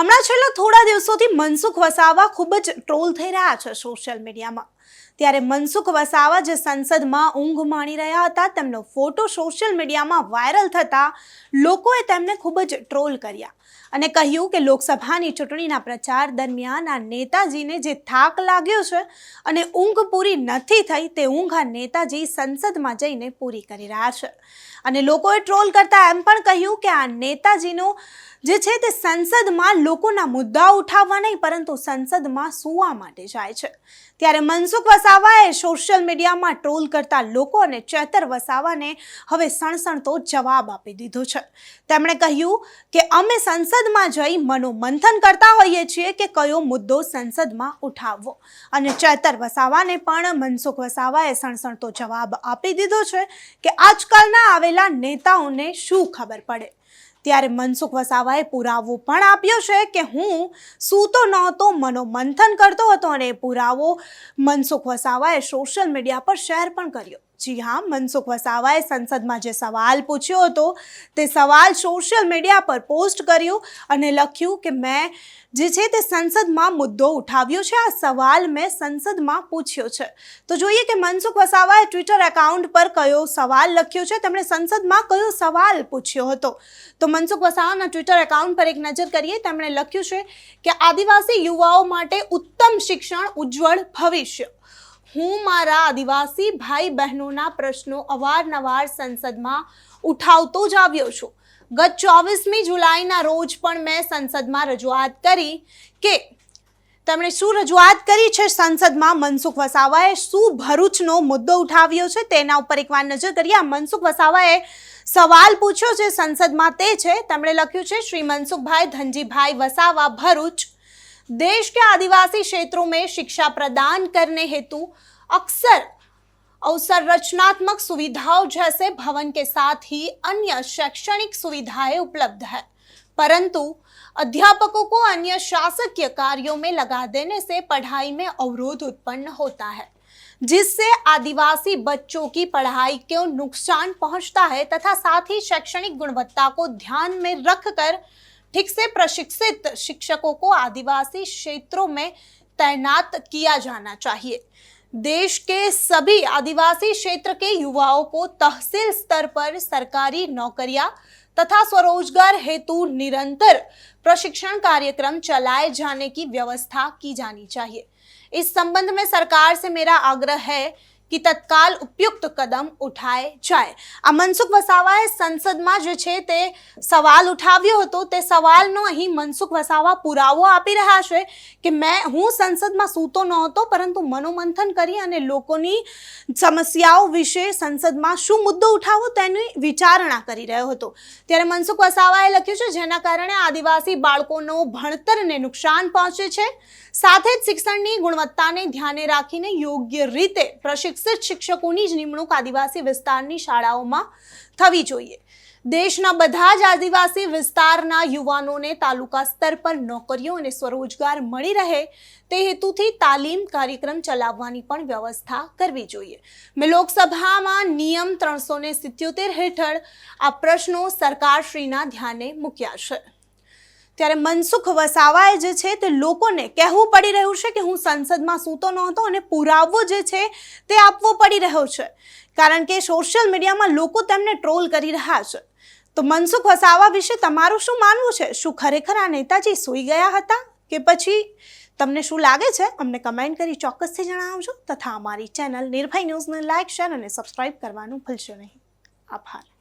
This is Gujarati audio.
હમણાં છેલ્લા થોડા દિવસોથી મનસુખ વસાવા ખૂબ જ ટ્રોલ થઈ રહ્યા છે સોશિયલ મીડિયામાં. ત્યારે મનસુખ વસાવા જે સંસદમાં ઊંઘ માણી રહ્યા હતા, તેમનો ફોટો સોશિયલ મીડિયામાં વાયરલ થતાં લોકોએ તેમને ખૂબ જ ટ્રોલ કર્યા અને કહ્યું કે લોકસભાની ચૂંટણીના પ્રચાર દરમિયાન આ નેતાજીને જે થાક લાગ્યો છે અને ઊંઘ પૂરી નથી થઈ, તે ઊંઘ આ નેતાજી સંસદમાં જઈને પૂરી કરી રહ્યા છે. અને લોકોએ ટ્રોલ કરતા એમ પણ કહ્યું કે આ નેતાજીનો જે છે તે સંસદમાં લોકોના મુદ્દા ઉઠાવવા નહીં, પરંતુ સંસદમાં સૂવા માટે જાય છે. ત્યારે મનસુખ વસાવાએ સોશિયલ મીડિયામાં ટ્રોલ કરતા લોકો અને ચેતર વસાવાને હવે સણસણતો જવાબ આપી દીધો છે. તેમણે કહ્યું કે અમે સંસદમાં જઈ મનોમંથન કરતા હોઈએ છીએ કે કયો મુદ્દો સંસદમાં ઉઠાવવો. અને ચેતર વસાવાને પણ મનસુખ વસાવાએ સણસણતો જવાબ આપી દીધો છે કે આજકાલના આવેલા નેતાઓને શું ખબર પડે? ત્યારે મનસુખ વસાવાએ પુરાવો પણ આપ્યો છે કે હું સૂતો નહોતો, મનોમંથન કરતો હતો અને એ પુરાવો મનસુખ વસાવાએ સોશિયલ મીડિયા પર શેર પણ કર્યો. જી હા, મનસુખ વસાવાએ સંસદમાં જે સવાલ પૂછ્યો હતો, તે સવાલ સોશિયલ મીડિયા પર પોસ્ટ કર્યું અને લખ્યું કે મેં જે છે તે સંસદમાં મુદ્દો ઉઠાવ્યો છે, આ સવાલ મેં સંસદમાં પૂછ્યો છે. તો જોઈએ કે મનસુખ વસાવાએ ટ્વિટર એકાઉન્ટ પર કયો સવાલ લખ્યો છે, તેમણે સંસદમાં કયો સવાલ પૂછ્યો હતો. તો મનસુખ વસાવાના ટ્વિટર એકાઉન્ટ પર એક નજર કરીએ, તેમણે લખ્યું છે કે આદિવાસી યુવાઓ માટે ઉત્તમ શિક્ષણ ઉજ્જવળ ભવિષ્ય. હું મારા આદિવાસી ભાઈ બહેનોના પ્રશ્નો અવારનવાર સંસદમાં ઉઠાવતો જ આવ્યો છું. ગત ચોવીસમી જુલાઈના રોજ પણ મેં સંસદમાં રજૂઆત કરી કે તેમણે શું રજૂઆત કરી છે સંસદમાં? મનસુખ વસાવાએ શું ભરૂચનો મુદ્દો ઉઠાવ્યો છે? તેના ઉપર એકવાર નજર કરીએ. આ મનસુખ વસાવાએ સવાલ પૂછ્યો છે સંસદમાં તે છે. તેમણે લખ્યું છે, શ્રી મનસુખભાઈ ધનજીભાઈ વસાવા, ભરૂચ देश के आदिवासी क्षेत्रों में शिक्षा प्रदान करने हेतु अक्सर अवसर रचनात्मक सुविधाओं जैसे भवन के साथ ही अन्य शैक्षणिक सुविधाएँ उपलब्ध है। परंतु अध्यापकों को अन्य शासकीय कार्यों में लगा देने से पढ़ाई में अवरोध उत्पन्न होता है, जिससे आदिवासी बच्चों की पढ़ाई को नुकसान पहुँचता है तथा साथ ही शैक्षणिक गुणवत्ता को ध्यान में रखकर ठीक से प्रशिक्षित शिक्षकों को आदिवासी क्षेत्रों में तैनात किया जाना चाहिए। देश के सभी आदिवासी क्षेत्र के युवाओं को तहसील स्तर पर सरकारी नौकरियाँ तथा स्वरोजगार हेतु निरंतर प्रशिक्षण कार्यक्रम चलाए जाने की व्यवस्था की जानी चाहिए। इस संबंध में सरकार से मेरा आग्रह है કે તત્કાલ ઉપયુક્ત કદમ ઉઠાય જાય. આ મનસુખ વસાવાએ સંસદમાં જે છે તે સવાલ ઉઠાવ્યો હતો, તે સવાલનો અહીં મનસુખ વસાવા પુરાવો આપી રહ્યા છે કે મેં, હું સંસદમાં સૂતો નહોતો, પરંતુ મનોમંથન કરી અને લોકોની સમસ્યાઓ વિશે સંસદમાં શું મુદ્દો ઉઠાવો તેની વિચારણા કરી રહ્યો હતો. ત્યારે મનસુખ વસાવાએ લખ્યું છે, જેના કારણે આદિવાસી બાળકોનો ભણતરને નુકસાન પહોંચે છે. સાથે જ શિક્ષણની ગુણવત્તાને ધ્યાને રાખીને યોગ્ય રીતે પ્રશિક્ષણ પ્રશિક્ષિત શિક્ષકોની જ નિમણૂક આદિવાસી વિસ્તારની શાળાઓમાં થવી જોઈએ. દેશના બધા જ આદિવાસી વિસ્તારના યુવાનોને તાલુકા સ્તર પર નોકરીઓ અને સ્વરોજગાર મળી રહે તે હેતુથી તાલીમ કાર્યક્રમ ચલાવવાની પણ વ્યવસ્થા કરવી જોઈએ. મેં લોકસભામાં નિયમ ત્રણસો સિત્યોતેર હેઠળ આ પ્રશ્નો સરકારશ્રીના ધ્યાને મૂક્યા છે. ત્યારે મનસુખ વસાવાએ જે છે તે લોકોને કહેવું પડી રહ્યું છે કે હું સંસદમાં સૂતો નહોતો અને પુરાવો જે છે તે આપવો પડી રહ્યો છે. કારણ કે સોશિયલ મીડિયામાં લોકો તેમને ટ્રોલ કરી રહ્યા છે. તો મનસુખ વસાવા વિશે તમારું શું માનવું છે? શું ખરેખર આ નેતાજી સૂઈ ગયા હતા? કે પછી તમને શું લાગે છે? અમને કમેન્ટ કરી ચોક્કસથી જણાવજો. તથા અમારી ચેનલ નિર્ભય ન્યૂઝને લાઇક શેર અને સબસ્ક્રાઇબ કરવાનું ભૂલશો નહીં. આભાર.